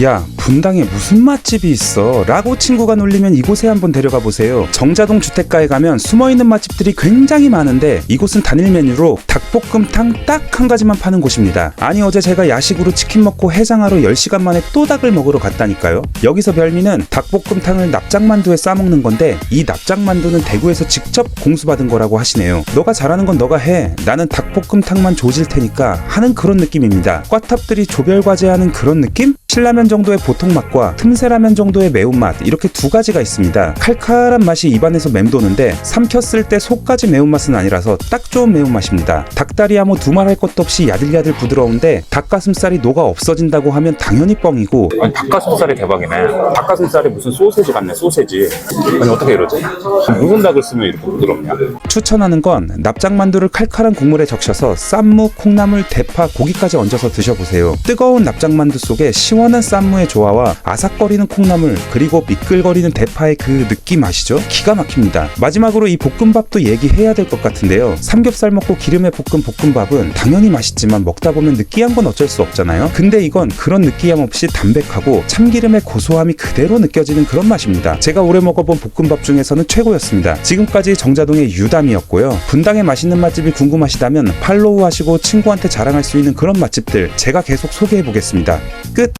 야, 분당에 무슨 맛집이 있어? 라고 친구가 놀리면 이곳에 한번 데려가 보세요. 정자동 주택가에 가면 숨어있는 맛집들이 굉장히 많은데 이곳은 단일 메뉴로 닭볶음탕 딱 한 가지만 파는 곳입니다. 아니 어제 제가 야식으로 치킨 먹고 해장하러 10시간 만에 또 닭을 먹으러 갔다니까요. 여기서 별미는 닭볶음탕을 납작만두에 싸먹는 건데 이 납작만두는 대구에서 직접 공수받은 거라고 하시네요. 너가 잘하는 건 너가 해. 나는 닭볶음탕만 조질 테니까 하는 그런 느낌입니다. 꽈탑들이 조별 과제하는 그런 느낌? 신라면 정도의 보통 맛과 틈새라면 정도의 매운맛 이렇게 두 가지가 있습니다. 칼칼한 맛이 입안에서 맴도는데 삼켰을 때 속까지 매운맛은 아니라서 딱 좋은 매운맛입니다. 닭다리야 뭐 두말할 것도 없이 야들야들 부드러운데 닭가슴살이 녹아 없어진다고 하면 당연히 뻥이고 아니 닭가슴살이 대박이네. 닭가슴살이 무슨 소세지 같네 소세지. 아니 어떻게 이러지? 무슨 닭을 쓰면 이렇게 부드럽냐? 추천하는 건 납작만두를 칼칼한 국물에 적셔서 쌈무, 콩나물, 대파, 고기까지 얹어서 드셔보세요. 뜨거운 납작만두 속에 시원한 쌈무의 조화와 아삭거리는 콩나물 그리고 미끌거리는 대파의 그 느낌 아시죠? 기가 막힙니다. 마지막으로 이 볶음밥도 얘기해야 될 것 같은데요. 삼겹살 먹고 기름에 볶은 볶음밥은 당연히 맛있지만 먹다 보면 느끼한 건 어쩔 수 없잖아요. 근데 이건 그런 느끼함 없이 담백하고 참기름의 고소함이 그대로 느껴지는 그런 맛입니다. 제가 오래 먹어본 볶음밥 중에서는 최고였습니다. 지금까지 정자동의 유담이었고요. 분당의 맛있는 맛집이 궁금하시다면 팔로우 하시고 친구한테 자랑할 수 있는 그런 맛집들 제가 계속 소개해 보겠습니다. 끝!